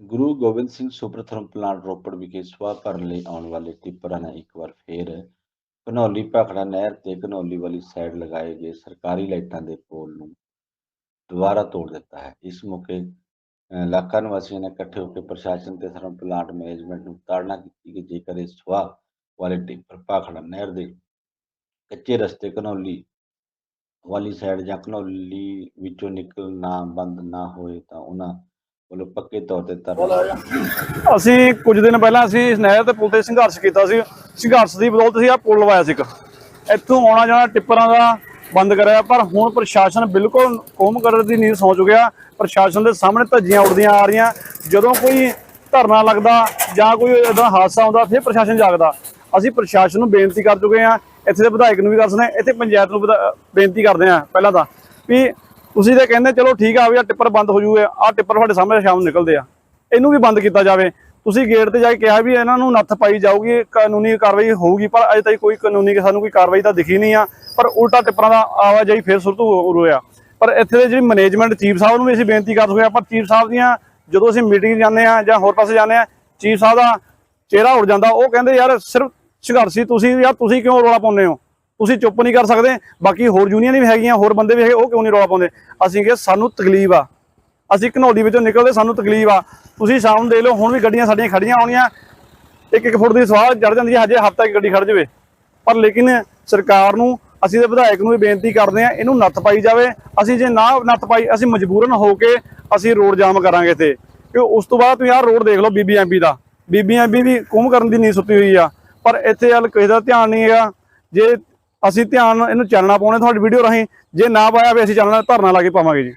Guru Gobind Singh super thermal plant Ropar ਵਿਖੇ ਸੁਆਹ ਭਰਨ ਲਈ ਆਉਣ ਵਾਲੇ ਟਿੱਪਰਾਂ ਨੇ ਇੱਕ ਵਾਰ ਫੇਰ ਘਨੌਲੀ ਭਾਖੜਾ ਨਹਿਰ ਤੇ ਘਨੌਲੀ ਵਾਲੀ ਸਾਈਡ ਲਗਾਏ ਗਏ ਸਰਕਾਰੀ ਲਾਈਟਾਂ ਦੇ ਪੋਲ ਨੂੰ ਦੁਬਾਰਾ ਤੋੜ ਦਿੱਤਾ ਹੈ। ਇਸ ਮੌਕੇ ਇਲਾਕਾ ਨਿਵਾਸੀਆਂ ਨੇ ਇਕੱਠੇ ਹੋ ਕੇ ਪ੍ਰਸ਼ਾਸਨ ਤੇ ਥਰਮਲ ਪਲਾਂਟ ਮੈਨੇਜਮੈਂਟ ਨੂੰ ਤਾੜਨਾ ਕੀਤੀ ਕਿ ਜੇਕਰ ਇਹ ਸੁਆਹ ਵਾਲੇ ਟਿੱਪਰ ਭਾਖੜਾ ਨਹਿਰ ਦੇ ਕੱਚੇ ਰਸਤੇ ਘਨੌਲੀ ਵਾਲੀ ਸਾਈਡ ਜਾਂ ਘਨੌਲੀ ਵਿੱਚੋਂ ਨਿਕਲਣਾ ਬੰਦ ਨਾ ਹੋਏ ਤਾਂ ਉਹਨਾਂ ਵੱਲੋਂ ਪੱਕੇ ਤੌਰ ਤੇ ਧਰਨਾ ਅਸੀਂ ਕੁਝ ਦਿਨ ਪਹਿਲਾਂ ਅਸੀਂ ਇਸ ਨਹਿਰ ਤੇ ਪੁਲ ਤੇ ਸੰਘਰਸ਼ ਕੀਤਾ ਸੀ। ਸੰਘਰਸ਼ ਦੀ ਬਦੌਲਤ ਅਸੀਂ ਆ ਪੁਲ ਲਵਾਇਆ ਸੀ ਇੱਕ। ਇੱਥੋਂ ਆਉਣਾ ਜਾਣਾ ਟਿੱਪਰਾਂ ਦਾ ਬੰਦ ਕਰਿਆ ਪਰ ਹੁਣ ਪ੍ਰਸ਼ਾਸਨ ਬਿਲਕੁਲ ਕੌਮ ਕਰਨ ਦੀ ਨੀਂਦ ਸੌਂ ਚੁੱਕਿਆ। ਪ੍ਰਸ਼ਾਸਨ ਦੇ ਸਾਹਮਣੇ ਧੱਜੀਆਂ ਉੱਡਦੀਆਂ ਆ ਰਹੀਆਂ। ਜਦੋਂ ਕੋਈ ਧਰਨਾ ਲੱਗਦਾ ਜਾਂ ਕੋਈ ਇਦਾਂ ਹਾਦਸਾ ਆਉਂਦਾ ਫਿਰ ਪ੍ਰਸ਼ਾਸਨ ਜਾਗਦਾ। ਅਸੀਂ ਪ੍ਰਸ਼ਾਸਨ ਨੂੰ ਬੇਨਤੀ ਕਰ ਚੁੱਕੇ ਹਾਂ। ਇੱਥੇ ਦੇ ਵਿਧਾਇਕ ਨੂੰ ਵੀ ਕਰ ਹਾਂ। ਇੱਥੇ ਪੰਚਾਇਤ ਨੂੰ ਬੇਨਤੀ ਕਰਦੇ ਹਾਂ ਪਹਿਲਾਂ ਤਾਂ ਵੀ ਤੁਸੀਂ ਤਾਂ ਕਹਿੰਦੇ ਚਲੋ ਠੀਕ ਆ ਵੀ ਆ ਟਿੱਪਰ ਬੰਦ ਹੋ ਜੂਗੇ ਆ ਟਿੱਪਰ ਤੁਹਾਡੇ ਸਾਹਮਣੇ ਸ਼ਾਮ ਨੂੰ ਨਿਕਲਦੇ ਆ। ਇਹਨੂੰ ਵੀ ਬੰਦ ਕੀਤਾ ਜਾਵੇ। ਤੁਸੀਂ ਗੇਟ ਤੇ ਜਾ ਕੇ ਕਿਹਾ ਵੀ ਇਹਨਾਂ ਨੂੰ ਨੱਥ ਪਾਈ ਜਾਊਗੀ, ਕਾਨੂੰਨੀ ਕਾਰਵਾਈ ਹੋਊਗੀ, ਪਰ ਅਜੇ ਤੱਕ ਕੋਈ ਕਾਨੂੰਨੀ ਸਾਨੂੰ ਕੋਈ ਕਾਰਵਾਈ ਤਾਂ ਦਿਖੀ ਨਹੀਂ ਆ। ਪਰ ਉਲਟਾ ਟਿੱਪਰਾਂ ਦਾ ਆਵਾਜਾਈ ਫੇਰ ਸੁਰੂ ਤੋਂ ਰੋਇਆ ਪਰ ਇੱਥੇ ਦੇ ਜਿਹੜੀ ਮੈਨੇਜਮੈਂਟ ਚੀਫ ਸਾਹਿਬ ਨੂੰ ਵੀ ਅਸੀਂ ਬੇਨਤੀ ਕਰ ਚੁੱਕੇ ਆ ਪਰ ਚੀਫ ਸਾਹਿਬ ਦੀਆਂ ਜਦੋਂ ਅਸੀਂ ਮੀਟਿੰਗ ਜਾਂਦੇ ਆ ਜਾਂ ਹੋਰ ਪਾਸੇ ਜਾਂਦੇ ਆ ਚੀਫ ਸਾਹਿਬ ਦਾ ਚਿਹਰਾ ਉੜ ਜਾਂਦਾ। ਉਹ ਕਹਿੰਦੇ, ਯਾਰ ਸਿਰਫ ਸੰਘਰਸ਼ੀ ਤੁਸੀਂ, ਯਾਰ ਤੁਸੀਂ ਕਿਉਂ ਰੌਲਾ ਪਾਉਂਦੇ ਹੋ? ਤੁਸੀਂ ਚੁੱਪ ਨਹੀਂ ਕਰ ਸਕਦੇ। ਬਾਕੀ ਹੋਰ ਯੂਨੀਅਨ ਵੀ ਹੈਗੀਆਂ, ਹੋਰ ਬੰਦੇ ਵੀ ਹੈਗੇ, ਉਹ ਕਿਉਂ ਨਹੀਂ ਰੌਲਾ ਪਾਉਂਦੇ? ਅਸੀਂ ਕਿ ਸਾਨੂੰ ਤਕਲੀਫ ਆ। ਅਸੀਂ ਘਨੌਲੀ ਵਿੱਚੋਂ ਨਿਕਲਦੇ, ਸਾਨੂੰ ਤਕਲੀਫ ਆ। ਤੁਸੀਂ ਸ਼ਾਮ ਨੂੰ ਦੇਖ ਲਓ, ਹੁਣ ਵੀ ਗੱਡੀਆਂ ਸਾਡੀਆਂ ਖੜੀਆਂ ਆਉਣੀਆਂ ਇੱਕ ਇੱਕ ਫੁੱਟ ਦੀ ਸਵਾਹ ਚੜ ਜਾਂਦੀ ਹੈ, ਹਜੇ ਹਫ਼ਤਾ ਇੱਕ ਗੱਡੀ ਖੜ ਜਾਵੇ। ਪਰ ਲੇਕਿਨ ਸਰਕਾਰ ਨੂੰ, ਅਸੀਂ ਦੇ ਵਿਧਾਇਕ ਨੂੰ ਵੀ ਬੇਨਤੀ ਕਰਦੇ ਆ ਇਹਨੂੰ ਨੱਥ ਪਾਈ ਜਾਵੇ। ਅਸੀਂ ਜੇ ਨਾ ਨੱਥ ਪਾਈ, ਅਸੀਂ ਮਜਬੂਰਨ ਹੋ ਕੇ ਅਸੀਂ ਰੋਡ ਜਾਮ ਕਰਾਂਗੇ ਇੱਥੇ। ਕਿ ਉਸ ਤੋਂ ਬਾਅਦ ਤੁਸੀਂ ਆਹ ਰੋਡ ਦੇਖ ਲਓ ਬੀਬੀਐਮਬੀ ਦਾ। ਬੀਬੀਐਮਬੀ ਵੀ ਕੁੰਭ ਕਰਨ ਦੀ ਨੀਂਦ ਸੁੱਤੀ ਹੋਈ ਆ। ਪਰ ਇੱਥੇ ਹਲ ਕਿਸੇ ਦਾ ਧਿਆਨ ਨਹੀਂ ਹੈਗਾ। ਜੇ ਅਸੀਂ ਧਿਆਨ ਇਹਨੂੰ ਚਾਨਣਾ ਪਾਉਣੇ ਤੁਹਾਡੀ ਵੀਡੀਓ ਰਾਹੀਂ। ਜੇ ਨਾ ਪਾਇਆ ਵੀ ਅਸੀਂ ਚਾਨਣਾ ਧਰਨਾ ਲਾ ਕੇ ਪਾਵਾਂਗੇ ਜੀ।